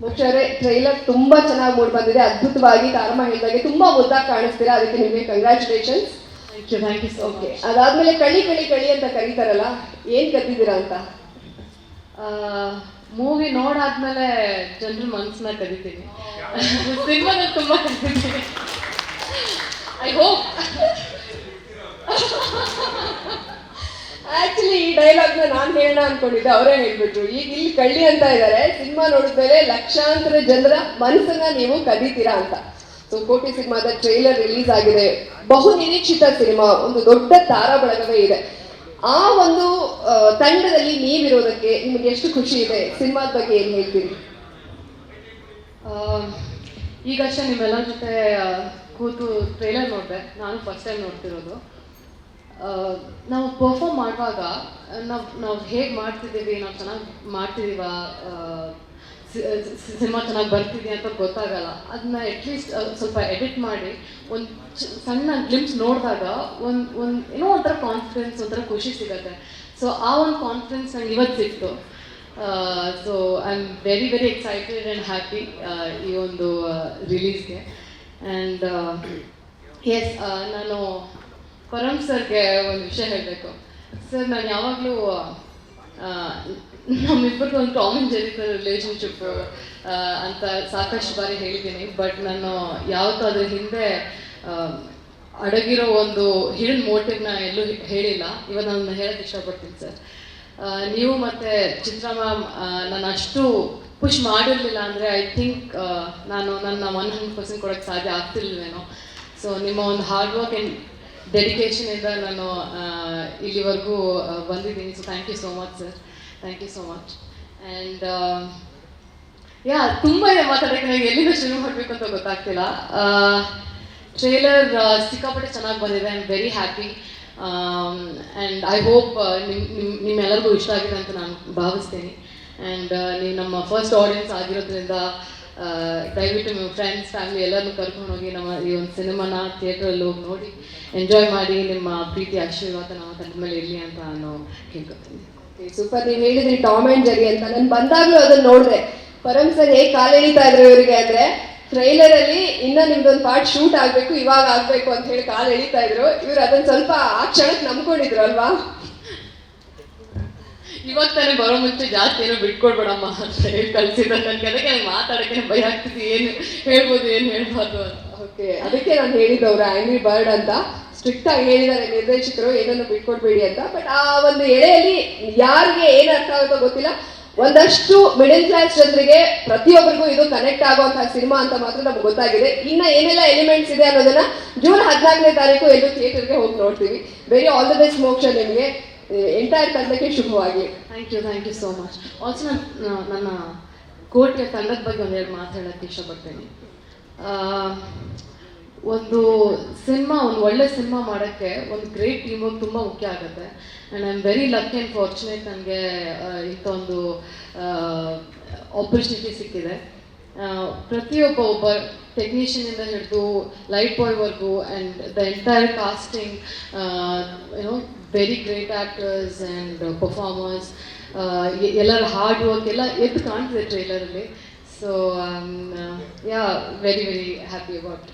ಮುಖ್ಯರೇ trailer ತುಂಬಾ ಚೆನ್ನಾಗಿ mood ಬಂದಿದೆ ಅದ್ಭುತವಾಗಿ ಕಾರಮ್ಮ ಹೇಳಿದಾಗೆ ತುಂಬಾ ಮುದ್ದಾಗಿ ಕಾಣಿಸ್ತೀರಾ ಅದಕ್ಕೆ ನಿಮಗೆ congratulations thank thank you so okay ಅದಾದ್ಮೇಲೆ ಕಳಿ ಕಳಿ ಕಳಿ ಅಂತ ಕರೀತಾರಲ್ಲ ಏನ್ ಕದ್ದಿದ್ದೀರಾ ಅಂತ? ಮೂವಿ ನೋಡಾದ್ಮೇಲೆ ಜನರ ಮನಸ್ಸನ್ನ ಕದಿತೀನಿ ಸಿನಿಮಾನ ತುಂಬಾ ಕದಿತೀನಿ ಐ ಹೋಪ್ ಆಕ್ಚುಲಿ ಈ ಡೈಲಾಗ್ನ ನಾನ್ ಹೇಳೋಣ ಅನ್ಕೊಂಡಿದ್ದೆ, ಅವರೇ ಹೇಳ್ಬಿಟ್ರು. ಈಗ ಇಲ್ಲಿ ಕಳ್ಳಿ ಅಂತ ಇದ್ದಾರೆ ಸಿನಿಮಾ ನೋಡಿದ್ಮೇಲೆ ಲಕ್ಷಾಂತರ ಜನರ ಮನಸ್ಸನ್ನ ನೀವು ಕದೀತೀರಾ ಅಂತ. ಸೊ ಕೋಟಿ ಸಿನಿಮಾದ ಟ್ರೈಲರ್ ರಿಲೀಸ್ ಆಗಿದೆ. ಬಹು ನಿರೀಕ್ಷಿತ ಸಿನಿಮಾ, ಒಂದು ದೊಡ್ಡ ತಾರಾ ಬಳಗವೇ ಇದೆ. ಆ ಒಂದು ತಂಡದಲ್ಲಿ ನೀವಿರೋದಕ್ಕೆ ನಿಮಗೆ ಎಷ್ಟು ಖುಷಿ ಇದೆ? ಸಿನಿಮಾದ ಬಗ್ಗೆ ಏನ್ ಹೇಳ್ತೀರಿ? ಈಗಷ್ಟೇ ನಿಮ್ಮೆಲ್ಲರ ಜೊತೆ ಕೂತು ಟ್ರೈಲರ್ ನೋಡಿದೆ. ನಾನು ಫಸ್ಟ್ ಟೈಮ್ ನೋಡ್ತಿರೋದು. ನಾವು ಪರ್ಫಾರ್ಮ್ ಮಾಡುವಾಗ, ನಾವು ನಾವು ಹೇಗೆ ಮಾಡ್ತಿದ್ದೀವಿ, ನಾವು ಚೆನ್ನಾಗಿ ಮಾಡ್ತಿದ್ದೀವ ಸಿನಿಮಾ ಚೆನ್ನಾಗಿ ಬರ್ತಿದೆ ಅಂತ ಗೊತ್ತಾಗಲ್ಲ. ಅದನ್ನ ಅಟ್ಲೀಸ್ಟ್ ಸ್ವಲ್ಪ ಎಡಿಟ್ ಮಾಡಿ, ಒಂದು ಸಣ್ಣ ಗ್ಲಿಮ್ಸ್ ನೋಡಿದಾಗ ಒಂದು ಒಂದು, ಏನೋ ಒಂಥರ ಕಾನ್ಫಿಡೆನ್ಸ್ ಒಂಥರ ಖುಷಿ ಸಿಗುತ್ತೆ. ಸೊ ಆ ಒಂದು ಕಾನ್ಫಿಡೆನ್ಸ್ ನಂಗೆ ಇವತ್ತು ಸಿಕ್ತು. So I am very very excited and happy ಈ ಒಂದು ರಿಲೀಸ್ಗೆ ಆ್ಯಂಡ್ ಎಸ್ ನಾನು ಪರಮ್ ಸರ್ಗೆ ಒಂದು ವಿಷಯ ಹೇಳಬೇಕು. ಸರ್, ನಾನು ಯಾವಾಗಲೂ ನಮ್ಮಿಬ್ಬರದ್ದು ಒಂದು ಕಾಮನ್ ಜೆರಿ ರಿಲೇಷನ್ಶಿಪ್ ಅಂತ ಸಾಕಷ್ಟು ಬಾರಿ ಹೇಳಿದ್ದೀನಿ. ಬಟ್ ನಾನು ಯಾವತ್ತೂ ಅದ್ರ ಹಿಂದೆ ಅಡಗಿರೋ ಒಂದು ಹಿಡನ್ ಮೋಟಿವ್ನ ಎಲ್ಲೂ ಹೇಳಿಲ್ಲ. ಇವತ್ತು ನಾನು ಹೇಳಕ್ಕೆ ಇಷ್ಟಪಡ್ತೀನಿ ಸರ್. ನೀವು ಮತ್ತು ಚಿತ್ರ ಮ್ಯಾಮ್ ನಾನು ಅಷ್ಟು ಪುಷ್ ಮಾಡಿರಲಿಲ್ಲ ಅಂದರೆ ಐ ಥಿಂಕ್ ನಾನು ನನ್ನ ಒನ್ ಹಂಡ್ರೆಡ್ ಪರ್ಸೆಂಟ್ ಕೊಡೋಕ್ಕೆ ಸಾಧ್ಯ ಆಗ್ತಿರ್ಲಿಲ್ವೇನೋ ಸೊ ನಿಮ್ಮ ಒಂದು ಹಾರ್ಡ್ ವರ್ಕ್ ಆ್ಯಂಡ್ ಡೆಡಿಕೇಶನಿಂದ ನಾನು ಇಲ್ಲಿವರೆಗೂ ಬಂದಿದ್ದೀನಿ. So thank you so much sir thank you so much and yeah ತುಂಬ ಇದೆ ಮಾತಾಡೋಕ್ಕೆ ನನಗೆ ಎಲ್ಲಿಂದ ಶುರು ಮಾಡಬೇಕು ಅಂತ ಗೊತ್ತಾಗ್ತಿಲ್ಲ. ಟ್ರೇಲರ್ ಸಿಕ್ಕಾಪಟ್ಟೆ ಚೆನ್ನಾಗಿ ಬಂದಿದೆ. I am very happy and I hope ನಿಮ್ಮ ನಿಮ್ಮ ನಿಮ್ಮೆಲ್ಲರಿಗೂ ಇಷ್ಟ ಆಗಿದೆ ಅಂತ ನಾನು ಭಾವಿಸ್ತೀನಿ. ಆ್ಯಂಡ್ ನೀವು ನಮ್ಮ ಫಸ್ಟ್ ಆಡಿಯನ್ಸ್ ಆಗಿರೋದ್ರಿಂದ ದಯವಿಟ್ಟು ನಿಮ್ಮ ಫ್ರೆಂಡ್ಸ್ ಫ್ಯಾಮಿಲಿ ಎಲ್ಲರನ್ನೂ ಕರ್ಕೊಂಡು ಹೋಗಿ ನಮ್ಮ ಈ ಒಂದು ಸಿನಿಮಾನ ಥಿಯೇಟ್ರಲ್ಲಿ ಹೋಗಿ ನೋಡಿ ಎಂಜಾಯ್ ಮಾಡಿ ನಿಮ್ಮ ಪ್ರೀತಿ, ಆಶೀರ್ವಾದ ನಮ್ಮ ತಂಡ ಮೇಲೆ ಇರಲಿ ಅಂತ ನಾನು ಕೇಳ್ಕೊತೀನಿ. ಸೂಪರ್ ನೀವು ಹೇಳಿದ್ರಿ ಟಾಮ್ ಆ್ಯಂಡ್ ಜರಿ ಅಂತ. ನಾನು ಬಂದಾಗಲೂ ಅದನ್ನು ನೋಡಿದೆ. ಪರಮ್ ಸರ್ ಹೇಗೆ ಕಾಲ್ ಎಳಿತಾ ಇದ್ರು ಇವರಿಗೆ ಅಂದರೆ ಟ್ರೈಲರ್ ಅಲ್ಲಿ ಇನ್ನ ನಿಮ್ದೊಂದು ಪಾರ್ಟ್ ಶೂಟ್ ಆಗಬೇಕು, ಇವಾಗ ಆಗಬೇಕು ಅಂತ ಹೇಳಿ ಕಾಲ್ ಎಳಿತಾ ಇದ್ರು. ಇವ್ರು ಅದನ್ನ ಸ್ವಲ್ಪ ಆ ಕ್ಷಣಕ್ಕೆ ನಂಬ್ಕೊಂಡಿದ್ರು ಅಲ್ವಾ? ಇವಾಗ ತಾನೇ ಬರೋ ಮುಂಚೆ ಜಾಸ್ತಿ ಏನೋ ಬಿಟ್ಕೊಡ್ಬೇಡಮ್ಮ ಅಂತ ಹೇಳಿ ಕಳ್ಸಿದ್ದ ನನಗೆ ಅದಕ್ಕೆ ಮಾತಾಡೋಕ್ಕೆ ಭಯ ಆಗ್ತಿದೆ. ಏನು ಹೇಳ್ಬೋದು, ಏನು ಹೇಳ್ಬಾರ್ದು ಅಂತ. ಓಕೆ ಅದಕ್ಕೆ ನಾನು ಹೇಳಿದ್ದವ್ರು ಆಂಗ್ರಿ ಬರ್ಡ್ ಅಂತ. ಸ್ಟ್ರಿಕ್ಟ್ ಆಗಿ ಹೇಳಿದ್ದಾರೆ ನಿರ್ದೇಶಕರು, ಏನನ್ನು ಬಿಟ್ಕೊಡ್ಬೇಡಿ ಅಂತ. ಬಟ್ ಆ ಒಂದು ಎಳೆಯಲ್ಲಿ ಯಾರಿಗೆ ಏನು ಅರ್ಥ ಆಗುತ್ತೋ ಗೊತ್ತಿಲ್ಲ. ಒಂದಷ್ಟು ಮಿಡಲ್ ಕ್ಲಾಸ್ ಜನರಿಗೆ ಪ್ರತಿಯೊಬ್ಬರಿಗೂ ಇದು ಕನೆಕ್ಟ್ ಆಗುವಂತಹ ಸಿನಿಮಾ ಅಂತ ಮಾತ್ರ ನಮ್ಗೆ ಗೊತ್ತಾಗಿದೆ. ಇನ್ನ ಏನೆಲ್ಲ ಎಲಿಮೆಂಟ್ಸ್ ಇದೆ ಅನ್ನೋದನ್ನ ಜೂನ್ ಹದಿನಾಲ್ಕನೇ ತಾರೀಕು ಎಲ್ಲೂ ಥಿಯೇಟರ್ಗೆ ಹೋಗಿ ನೋಡ್ತೀವಿ. ವೆರಿ ಆಲ್ ದ ಬೆಸ್ಟ್ ಮೋಕ್ಷ ನಿಮಗೆ. ಎಂಟೈರ್ ತಂಡಕ್ಕೆ ಶುಭವಾಗಿ. Thank you thank you so much also ನಾನು ನನ್ನ ಕೋಟೆಯ ತಂಡದ ಬಗ್ಗೆ ಒಂದೆರಡು ಮಾತಾಡೋಕ್ಕೆ ಇಷ್ಟಪಡ್ತೀನಿ. ಆ, ಒಂದು ಸಿನಿಮಾ ಒಂದು ಒಳ್ಳೆ ಸಿನಿಮಾ ಮಾಡೋಕ್ಕೆ ಒಂದು ಗ್ರೇಟ್ ಟೀಮ್ ವರ್ಕ್ ತುಂಬ ಮುಖ್ಯ ಆಗುತ್ತೆ. And I am very luck and fortunate ನನಗೆ ಇಂಥ ಒಂದು ಆಪರ್ಚುನಿಟಿ ಸಿಕ್ಕಿದೆ. ಪ್ರತಿಯೊಬ್ಬ ಒಬ್ಬ ಟೆಕ್ನಿಷಿಯನಿಂದ ಹಿಡಿದು light ಬಾಯ್ವರೆಗೂ and the entire casting you know very great actors and performers ಎಲ್ಲರ ಹಾರ್ಡ್ ವರ್ಕ್ ಎಲ್ಲ ಎದ್ದು ಕಾಣ್ತಿದೆ ಟ್ರೈಲರಲ್ಲಿ so yeah very very happy about